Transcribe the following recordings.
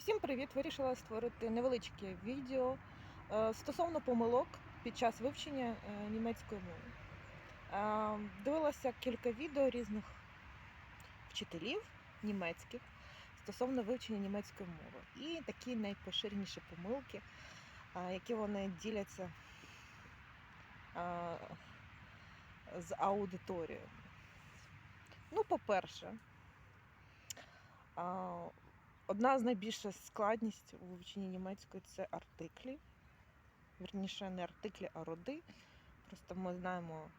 Усім привіт! Вирішила створити невеличке відео е, стосовно помилок під час вивчення е, німецької мови. Е, Дивилася кілька відео різних вчителів німецьких стосовно вивчення німецької мови. І такі найпоширеніші помилки, які вони діляться з аудиторією. Ну, по-перше, Одна з найбільших складністей у вивченні німецької це артиклі. Вірніше, не артиклі, а роди. Просто ми знаємо,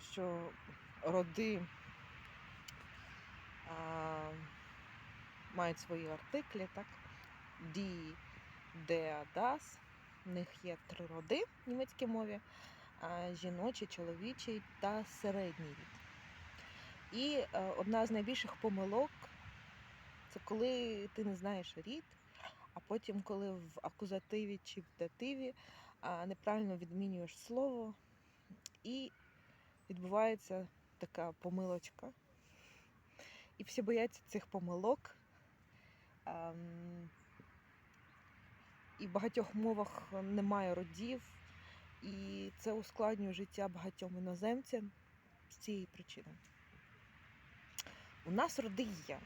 що роди а, мають свої артиклі, так? Die, der, das. В них є три роди в німецькій мові: жіночий, чоловічий та середній рід. І е, одна з найбільших помилок це коли ти не знаєш рід, а потім, коли в акузативі чи в дативі неправильно відмінюєш слово, і відбувається така помилочка. І всі бояться цих помилок. Ем, І в багатьох мовах немає родів, і це ускладнює життя багатьом іноземцям з цієї причини. У нас роди є,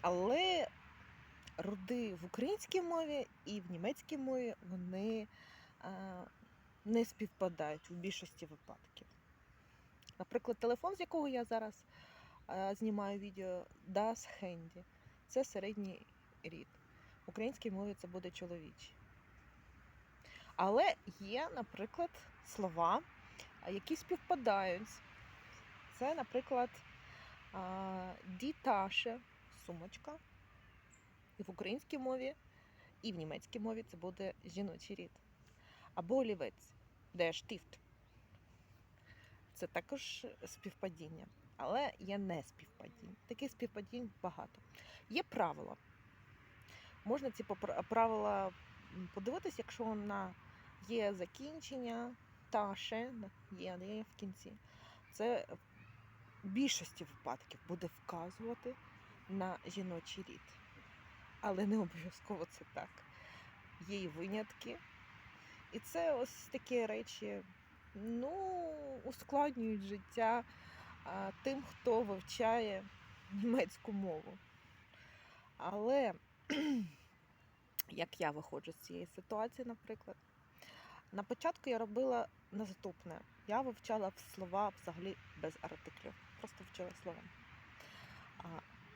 але роди в українській мові і в німецькій мові вони а, не співпадають у більшості випадків. Наприклад, телефон, з якого я зараз а, знімаю відео, Das Handy. Це середній рід. В українській мові це буде чоловічий. Але є, наприклад, слова, які співпадають. Це, наприклад, діташе сумочка. І в українській мові, і в німецькій мові це буде жіночий рід. Або олівець, де штифт. Це також співпадіння. Але є не співпадіння. Таких співпадінь багато. Є правила. Можна ці правила м, подивитись, якщо вона є закінчення, таше, є, є в кінці. Це в більшості випадків буде вказувати на жіночий рід. Але не обов'язково це так. Є і винятки. І це ось такі речі, ну, ускладнюють життя тим, хто вивчає німецьку мову. Але як я виходжу з цієї ситуації, наприклад, на початку я робила наступне. Я вивчала слова взагалі без артиклів. Просто вчила слова.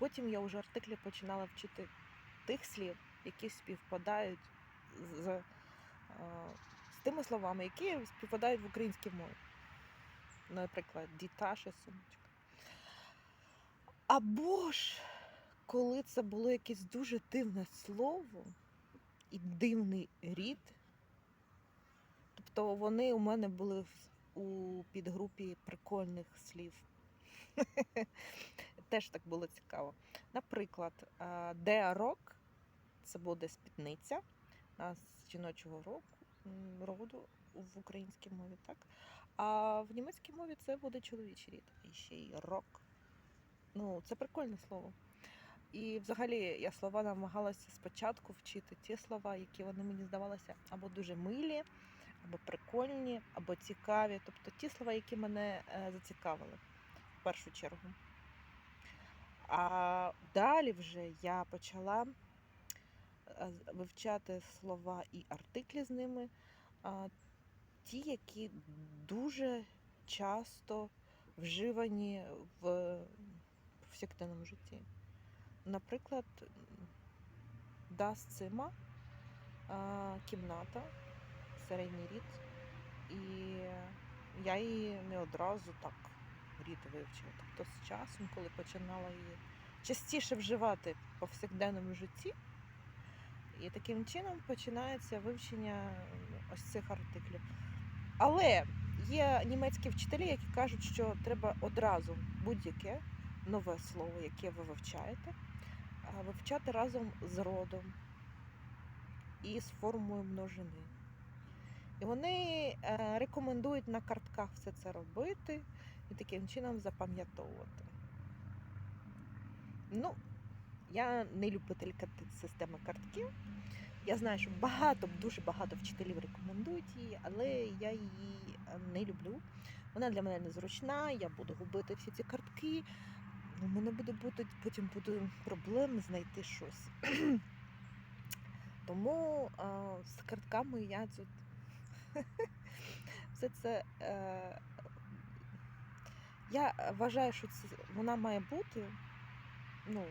Потім я вже артиклі починала вчити тих слів, які співпадають з, е, з тими словами, які співпадають в українській мові. Наприклад, діташа сумочка. Або ж, коли це було якесь дуже дивне слово і дивний рід, тобто вони у мене були у підгрупі прикольних слів. Теж так було цікаво. Наприклад, е, деарок це буде спідниця з жіночого року, роду в українській мові, так? А в німецькій мові це буде чоловічий рід. І ще й рок. Ну, це прикольне слово. І взагалі я слова намагалася спочатку вчити ті слова, які вони мені здавалися або дуже милі, або прикольні, або цікаві. Тобто ті слова, які мене е, зацікавили в першу чергу. А далі вже я почала вивчати слова і артиклі з ними, ті, які дуже часто вживані в повсякденному житті. Наприклад, das Zimmer, кімната, середній рід. І я її не одразу так рід вивчила. Тобто з часом, коли починала її частіше вживати в повсякденному житті, і таким чином починається вивчення ось цих артиклів. Але є німецькі вчителі, які кажуть, що треба одразу будь-яке нове слово, яке ви вивчаєте, вивчати разом з родом і з формою множини. І вони е, рекомендують на картках все це робити і таким чином запам'ятовувати. Ну, Я не любителька системи картків. Я знаю, що багато, дуже багато вчителів рекомендують її, але я її е, не люблю. Вона для мене незручна, я буду губити всі ці картки. У мене буде бути, потім буде проблем знайти щось. Тому а, з картками я тут все це. Я вважаю, що це, вона має бути, ну,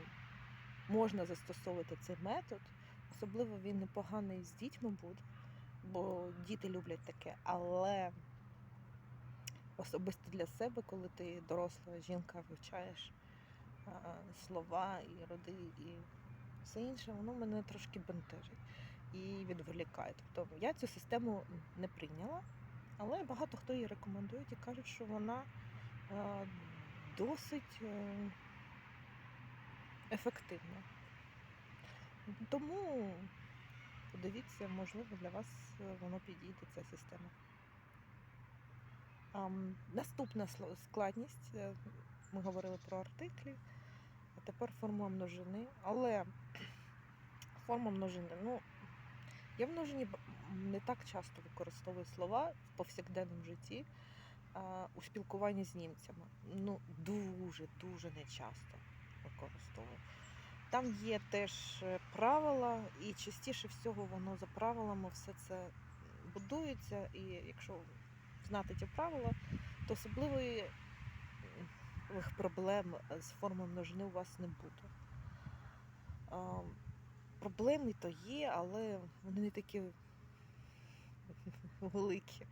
можна застосовувати цей метод. Особливо він непоганий з дітьми буде, бо діти люблять таке. Але особисто для себе, коли ти доросла жінка, вивчаєш слова і роди, і все інше, воно мене трошки бентежить і відволікає. Тобто я цю систему не прийняла, але багато хто її рекомендує і кажуть, що вона досить е, ефективна. Тому подивіться, можливо, для вас е, воно підійде ця система. Наступна складність. е, Ми говорили про артиклі, а тепер форма множини. Але форма множини, ну, я в множині не так часто використовую слова в повсякденному житті у спілкуванні з німцями. Ну, дуже, дуже не часто використовую. Там є теж е, правила, і частіше всього воно за правилами все це будується. І якщо знати ті правила, то особливої проблем з формою множини у вас не буде. Проблеми то є, але вони не такі великі.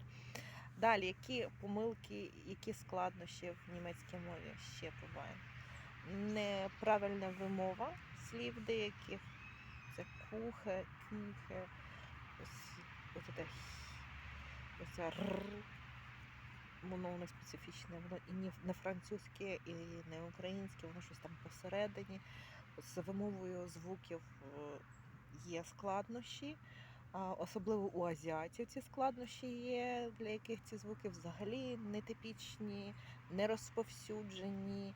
Далі, які помилки, які складнощі в німецькій мові ще буває? Неправильна вимова слів деяких. Це кухе, кюхе, ось, ось це, ось це р. Воно не специфічне, воно і не, не французьке, і не українське, воно щось там посередині. З вимовою звуків е, є складнощі. Особливо у азіатів ці складнощі є, для яких ці звуки взагалі нетипічні, не розповсюджені.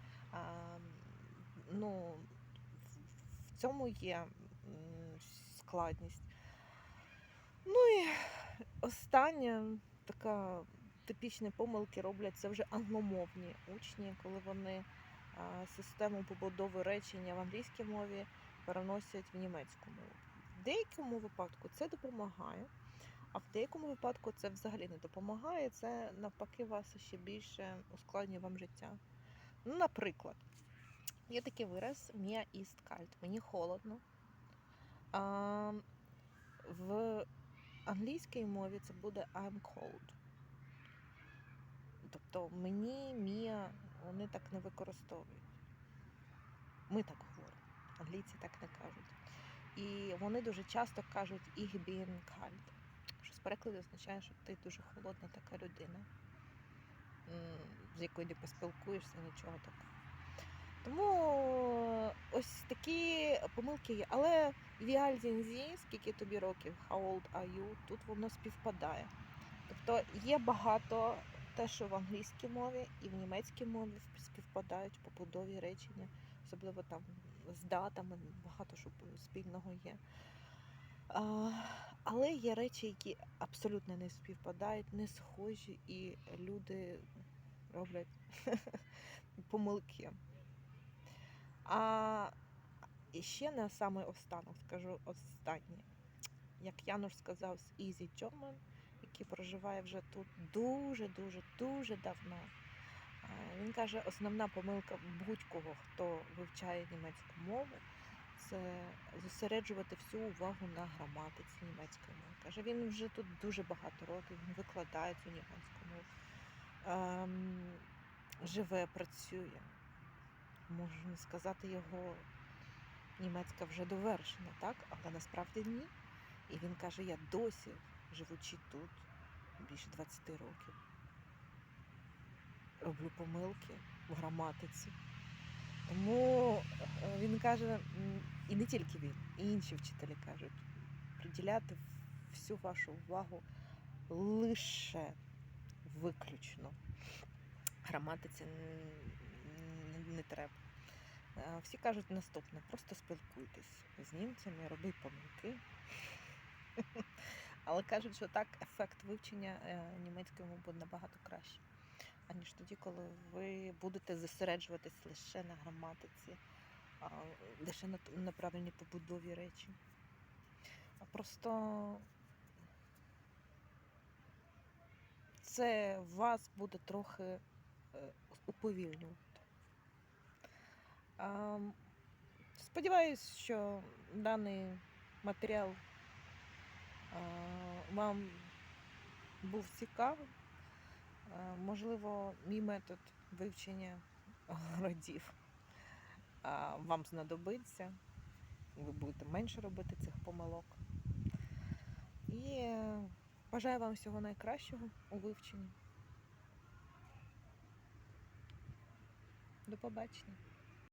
Ну, в- цьому є складність. Ну і остання така типічні помилки роблять це вже англомовні учні, коли вони систему побудови речення в англійській мові переносять в німецьку мову. В деякому випадку це допомагає, а в деякому випадку це взагалі не допомагає. Це навпаки вас ще більше ускладнює вам життя. Ну, наприклад, є такий вираз Мія іст кальт. Мені холодно. А, в англійській мові це буде I'm cold. Тобто мені Мія вони так не використовують. Ми так говоримо. Англійці так не кажуть. І вони дуже часто кажуть Ich bin kalt, що з перекладу означає, що ти дуже холодна така людина, з якою не поспілкуєшся, нічого такого. Тому ось такі помилки є. Але віальзінзі, скільки тобі років, how old are you, тут воно співпадає. Тобто є багато те, що в англійській мові і в німецькій мові співпадають побудові речення, особливо там з датами, багато що спільного є. Але є речі, які абсолютно не співпадають, не схожі, і люди роблять помилки. А ще на саме останок скажу останнє. Як Януш сказав з Easy German, який проживає вже тут дуже-дуже дуже давно. Він каже, основна помилка будь-кого, хто вивчає німецьку мову, це зосереджувати всю увагу на граматиці німецької мови. Каже, він вже тут дуже багато років, він викладає цю німецьку мову, ем, живе, працює. Можна сказати, його німецька вже довершена, так? Але насправді ні. І він каже, я досі, живучи тут більше 20 років, роблю помилки в граматиці. Тому е, він каже, і не тільки він, і інші вчителі кажуть, приділяти всю вашу увагу лише виключно граматиці не треба. Е, Всі кажуть наступне: просто спілкуйтесь з німцями, роби помилки. Але кажуть, що так ефект вивчення е, німецької мови буде набагато краще, аніж тоді, коли ви будете зосереджуватись лише на граматиці, лише на, правильній побудові речі. Просто це вас буде трохи е, уповільнювати. Сподіваюсь, що даний матеріал вам був цікавий. Можливо, мій метод вивчення родів вам знадобиться. Ви будете менше робити цих помилок. І бажаю вам всього найкращого у вивченні. До побачення.